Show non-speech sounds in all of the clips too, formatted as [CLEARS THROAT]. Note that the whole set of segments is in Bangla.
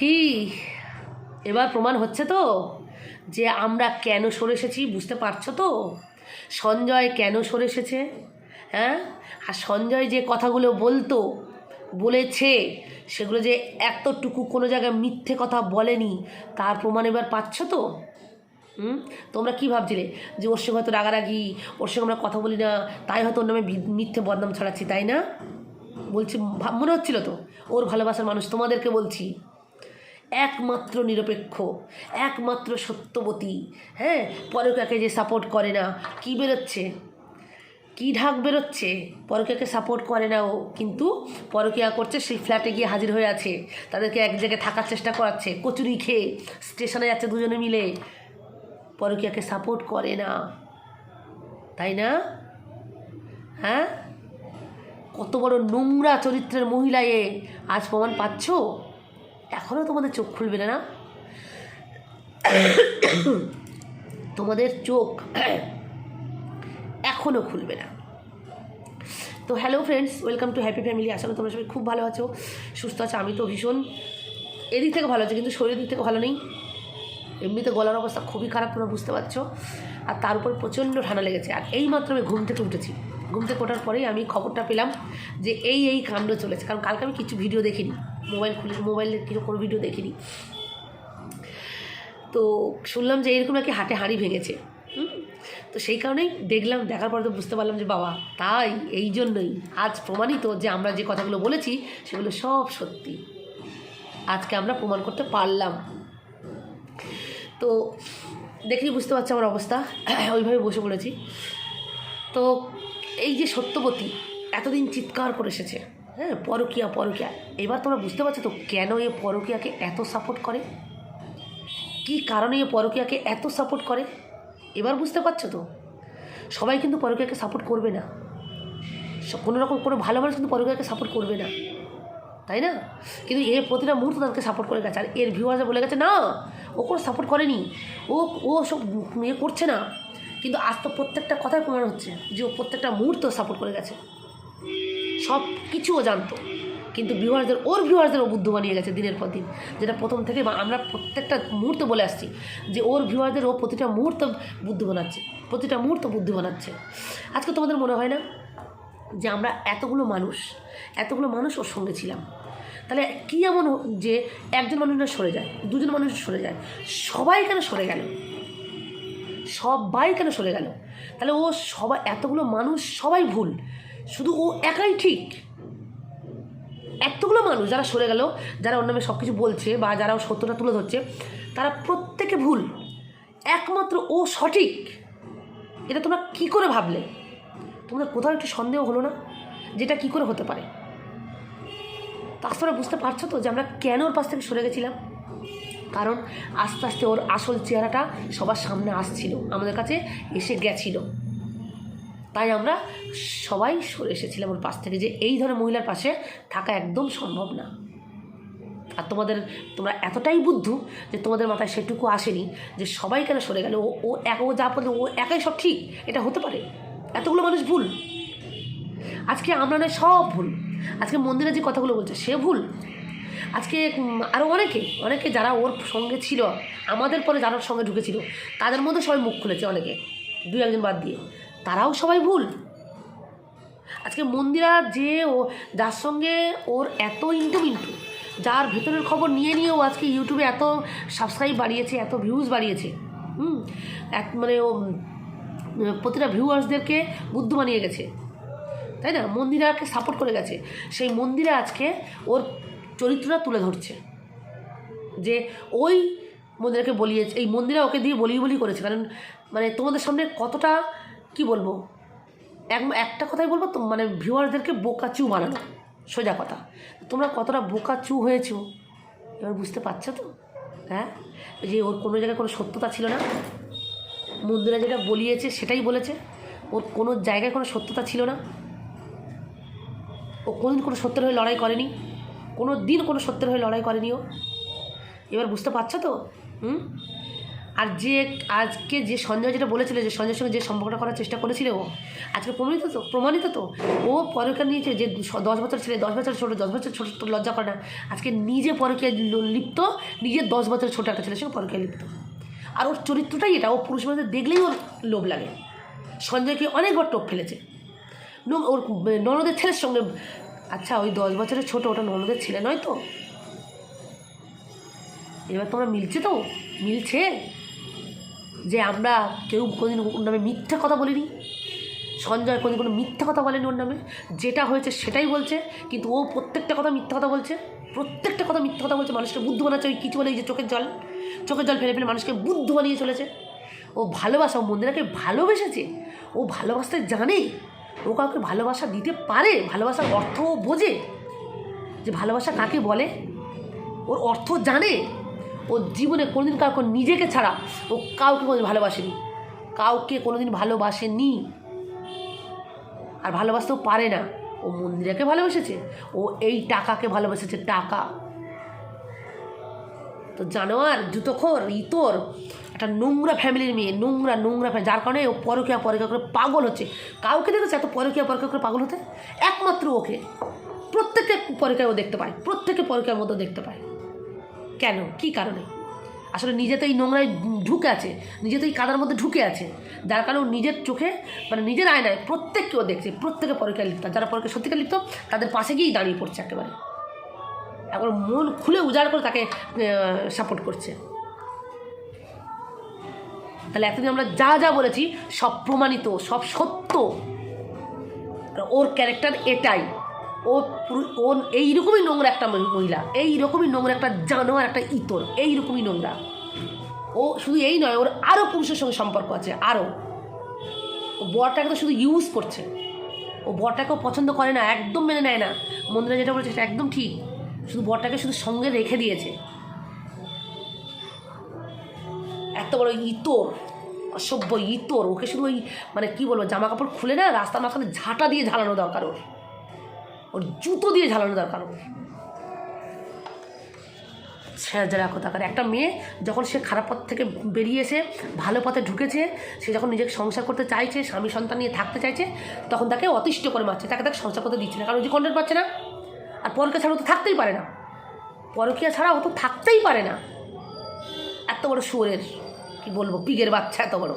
কি? এবার প্রমাণ হচ্ছে তো যে আমরা কেন সরে এসেছি, বুঝতে পারছ তো? সঞ্জয় কেন সরে এসেছে? হ্যাঁ? আর সঞ্জয় যে কথাগুলো বলতো, বলেছে, সেগুলো যে এতটুকু কোনো জায়গায় মিথ্যে কথা বলেনি, তার প্রমাণ এবার পাচ্ছ তো? হুম? তোমরা কী ভাবছিলে? যে ওর সঙ্গে হয়তো রাগারাগি, ওর সঙ্গে আমরা কথা বলি না, তাই হয়তো ওর নামে মিথ্যে বদনাম ছড়াচ্ছি, তাই না? বলছি মনে হচ্ছিল তো? ওর ভালোবাসার মানুষ তোমাদেরকে বলছি। একমাত্র নিরপেক্ষ, একমাত্র সত্যবতী। হ্যাঁ পরকাকে যে সাপোর্ট করে না, কি বেরোচ্ছে? কি ঢাক বেরোচ্ছে? পরকিয়াকে সাপোর্ট করে না ও, কিন্তু পরকিয়া করছে, সেই ফ্ল্যাটে গিয়ে হাজির হয়ে আছে। তাদেরকে এক জায়গায় থাকার চেষ্টা করাচ্ছে, কচুরি খেয়ে স্টেশনে যাচ্ছে দুজনে মিলে। পরকিয়াকে সাপোর্ট করে না। তাই না? হ্যাঁ? কত বড় নোংরা চরিত্রের মহিলা এ। আজ প্রমাণ পাচ্ছ? এখনও তোমাদের চোখ খুলবে না তোমাদের চোখ এখনও খুলবে না। তো hello friends welcome to happy family করি তোমরা সবাই খুব ভালো আছো, সুস্থ আছো, আমি তো ভীষণ। এদিক থেকে ভালো আছি, কিন্তু শরীরের দিক থেকে ভালো নেই। এমনিতে গলার অবস্থা খুবই খারাপ, তোমরা বুঝতে পারছ। আর তার উপর প্রচণ্ড ঠান্ডা লেগেছে। আর এই মাত্র আমি ঘুম থেকে উঠেছি। ঘুম থেকে ওঠার পরেই আমি খবরটা পেলাম যে এই এই কাণ্ড চলেছে। কারণ কালকে আমি কিছু ভিডিও দেখিনি। মোবাইল খুলে মোবাইলের কিছু কোনো ভিডিও দেখিনি। তো শুনলাম যে এরকম নাকি হাটে হাঁড়ি ভেঙেছে। তো সেই কারণেই দেখলাম, দেখার পর তো বুঝতে পারলাম যে বাবা, তাই, এই জন্যই। আজ প্রমাণিত যে আমরা যে কথাগুলো বলেছি, সেগুলো সব সত্যি। আজকে আমরা প্রমাণ করতে পারলাম। তো দেখেই বুঝতে পারছি আমার অবস্থা। [CLEARS THROAT] ওইভাবে বসে পড়েছি। তো এই যে সত্যবতী, এতদিন চিৎকার করে এসেছে। হ্যাঁ পরকিয়া পরকিয়া। এবার তোমরা বুঝতে পারছ তো কেন এ পরকিয়াকে এত সাপোর্ট করে? কি কারণে এ পরকিয়াকে এত সাপোর্ট করে? এবার বুঝতে পারছ তো? সবাই কিন্তু পরকিয়াকে সাপোর্ট করবে না। কোনো রকম কোনো ভালো মানুষ কিন্তু পরকিয়াকে সাপোর্ট করবে না। তাই না? কিন্তু এর প্রতিটা মুহূর্ত তাদেরকে সাপোর্ট করে গেছে। আর এর ভিউয়ার্সে বলে গেছে, না, ও কোনো সাপোর্ট করেনি। ও ও সব ইয়ে করছে না। কিন্তু আজ তো প্রত্যেকটা কথাই প্রমাণ হচ্ছে যে ও প্রত্যেকটা মুহূর্ত সাপোর্ট করে গেছে। সব কিছু ও জানতো। কিন্তু ভিউয়ার্সদের ওর ভিউয়ার্সদের ও বুদ্ধ বানিয়ে গেছে দিনের পর দিন। যেটা প্রথম থেকে আমরা প্রত্যেকটা মুহূর্ত বলে আসছি যে ওর ভিউয়ারদের ও প্রতিটা মুহূর্ত বুদ্ধি বানাচ্ছে। প্রতিটা মুহূর্ত বুদ্ধি বানাচ্ছে। আজকে তোমাদের মনে হয় না যে আমরা এতগুলো মানুষ এতগুলো মানুষ ওর সঙ্গে ছিলাম? তাহলে কী এমন যে একজন মানুষ না সরে যায়, দুজন মানুষ সরে যায়, সবাই কেন সরে গেল। সবাই কেন সরে গেল? তাহলে ও সবাই এতগুলো মানুষ সবাই ভুল। শুধু ও একাই ঠিক? এতগুলো মানুষ যারা সরে গেল, যারা নামে সব কিছু বলছে বা যারা ওর সত্যটা তুলে ধরছে, তারা প্রত্যেকে ভুল। একমাত্র ও সঠিক। এটা তোমরা কী করে ভাবলে? তোমাদের কোথাও একটু সন্দেহ হলো না? যেটা কী করে হতে পারে? তাছাড়া বুঝতে পারছ তো যে আমরা কেন ওর পাশ থেকে সরে গেছিলাম? কারণ আস্তে আস্তে ওর আসল চেহারাটা সবার সামনে আসছিল, আমাদের কাছে এসে গেছিল। তাই আমরা সবাই সরে এসেছিলাম ওর পাশ থেকে যে এই ধরনের মহিলার পাশে থাকা একদম সম্ভব না। আর তোমাদের, তোমরা এতটাই বুদ্ধু যে তোমাদের মাথায় সেটুকু আসেনি যে সবাই কেন সরে গেল, ও এক, ও যা বলছে ও একাই সব ঠিক? এটা হতে পারে? এতগুলো মানুষ ভুল। আজকে আমরা নয়, সব ভুল। আজকে মন্দিরে যে কথাগুলো বলছে, সে ভুল? আজকে আরও অনেকে অনেকে যারা ওর সঙ্গে ছিল, আমাদের পরে যারা সঙ্গে ঢুকেছিল, তাদের মধ্যে সবাই মুখ খুলেছে অনেকে দু একজন বাদ দিয়ে। তারাও সবাই ভুল। আজকে মন্দিরা যে ও, যার সঙ্গে ওর এত ইন্টু মিন্টু যার ভেতরের খবর নিয়ে নিয়েও আজকে ইউটিউবে এত সাবস্ক্রাইব বাড়িয়েছে, এত ভিউজ বাড়িয়েছে, হুম, এক মানে ও প্রতিটা ভিউয়ার্সদেরকে বুদ্ধ বানিয়ে গেছে। তাই না? মন্দিরাকে সাপোর্ট করে গেছে। সেই মন্দিরে আজকে ওর চরিত্রটা তুলে ধরছে। যে ওই মন্দিরাকে বলিয়েছে, এই মন্দিরা ওকে দিয়ে বলি বলি করেছে। কারণ মানে তোমাদের সামনে কতটা, কি বলব, এক, একটা কথাই বলব তো মানে ভিউয়ারদেরকে বোকাচু বানানো, সোজা কথা। তোমরা কতটা বোকাচু হয়েছো, এবার বুঝতে পারছ তো? হ্যাঁ? যে ওর কোনো জায়গায় কোনো সত্যতা ছিল না। মন্দিরা যেটা বলিয়েছে সেটাই বলেছে। ওর কোনো জায়গায় কোনো সত্যতা ছিল না। ও কোনোদিন কোনো সত্যের হয়ে লড়াই করেনি। কোনো দিন কোনো সত্যের হয়ে লড়াই করেনি ও এবার বুঝতে পারছ তো? হুম? আর যে আজকে যে সঞ্জয় যেটা বলেছিল যে সঞ্জয়ের সঙ্গে যে সম্পর্কটা করার চেষ্টা করেছিল ও আজকে প্রমাণিত তো প্রমাণিত তো। ও পরকে নিয়েছে যে দশ বছর ছেলে, দশ বছর ছোটো, দশ বছর ছোটো লজ্জা করে না। আজকে নিজে পরকে লিপ্ত, নিজে দশ বছর ছোটো একটা ছেলের সঙ্গে পরকে লিপ্ত। আর ওর চরিত্রটাই এটা, ও পুরুষ মানুষদের দেখলেই ওর লোভ লাগে। সঞ্জয়কে অনেকবার টোপ ফেলেছে। ওর ননদের ছেলের সঙ্গে আচ্ছা ওই দশ বছরের ছোট ওটা ননদের ছেলে নয় তো? এবার তোমরা মিলছে তো? মিলছে? যে আমরা কেউ কোনোদিন ওর নামে মিথ্যা কথা বলিনি? সঞ্জয় কোনোদিন কোনো মিথ্যা কথা বলেনি ওর নামে? যেটা হয়েছে সেটাই বলছে, কিন্তু ও প্রত্যেকটা কথা মিথ্যা কথা বলছে? প্রত্যেকটা কথা মিথ্যা কথা বলছে? মানুষকে বুদ্ধ বানাচ্ছে ওই কিছু বলে এই যে চোখের জল? চোখের জল ফেলে ফেলে মানুষকে বুদ্ধ বানিয়ে চলেছে। ও ভালোবাসা, ও মন্দিরাকে ভালোবেসেছে? ও ভালোবাসতে জানে? ও কাউকে ভালোবাসা দিতে পারে, ভালোবাসার অর্থ ও বোঝে। যে ভালোবাসা কাকে বলে? ওর অর্থ জানে। ও জীবনে কোনোদিন কাউকে নিজেকে ছাড়া ও কাউকে কোনোদিন ভালোবাসেনি। কাউকে কোনোদিন ভালোবাসেনি। আর ভালোবাসতেও পারে না। ও মন্দিরাকে ভালোবেসেছে। ও এই টাকাকে ভালোবেসেছে, টাকা। তো জানোয়ার, জুতোখোর, ইতর একটা নোংরা ফ্যামিলির মেয়ে, নোংরা নোংরা যার কারণে ও পরকিয়া পরকিয়া করে পাগল হচ্ছে। কাউকে দেখেছে এত পরকিয়া পরকিয়া করে পাগল হতে? একমাত্র ওকে। প্রত্যেকে পরকিয়া ও দেখতে পায়। প্রত্যেকে পরকিয়ার মধ্যে দেখতে পায়। কেন? কি কারণে? আসলে নিজে তো এই নোংরায় ঢুকে আছে। নিজে তো এই কাদার মধ্যে ঢুকে আছে। যার কারণে ও নিজের চোখে মানে নিজের আয়নায় প্রত্যেককে ও দেখছে। প্রত্যেকে পরীক্ষা লিপ্ত। যারা পরীক্ষা সত্যিকার লিপ্ত, তাদের পাশে গিয়েই দাঁড়িয়ে পড়ছে একেবারে। একবার মন খুলে উজাড় করে তাকে সাপোর্ট করছে। তাহলে এতদিন আমরা যা যা বলেছি, সব প্রমাণিত, সব সত্য। ওর ক্যারেক্টার এটাই। ও ও এইরকমই নোংরা একটা মহি- মহিলা, এইরকমই নোংরা একটা জানোয়ার, একটা ইতর, এইরকমই নোংরা। ও শুধু এই নয়, ওর আরও পুরুষের সঙ্গে সম্পর্ক আছে আরও ও বরটাকে তো শুধু ইউজ করছে। ও বরটাকেও পছন্দ করে না, একদম মেনে নেয় না। মন্দিরা যেটা বলেছে সেটা একদম ঠিক। শুধু বরটাকে শুধু সঙ্গে রেখে দিয়েছে। এত বড় ইতর অসভ্য ইতর ওকে শুধু ওই মানে কি বলব জামা কাপড় খুলে না, রাস্তার মাঝখানে ঝাঁটা দিয়ে ঝালানো দরকার ওর। ওর জুতো দিয়ে ঝালানো দরকার ওর। ছেঁচা রাখো তাকার একটা মেয়ে যখন সে খারাপ পথ থেকে বেরিয়ে এসে, ভালো পথে ঢুকেছে, সে যখন নিজেকে সংসার করতে চাইছে, স্বামী সন্তান নিয়ে থাকতে চাইছে, তখন তাকে অতিষ্ঠ করে মারছে। তাকে তাকে সংসার করতে দিচ্ছে না, কারণ যে কন্টেন্ট পাচ্ছে না। আর পরকে ছাড়া তো থাকতেই পারে না। পরকিয়া ছাড়া ও তো থাকতেই পারে না। এত বড় শুয়োরের কি বলব পিগের বাচ্চা এত বড়।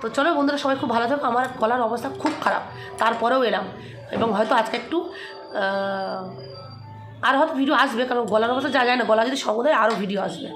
তো চলো বন্ধুরা, সবাই খুব ভালো থাকো। আমার গলার অবস্থা খুব খারাপ। তারপরেও এলাম। এবং হয়তো আজকে একটু আর হয়তো ভিডিও আসবে, কারণ গলার অবস্থা যা যায় না গলা যদি সঙ্গ আরও ভিডিও আসবে।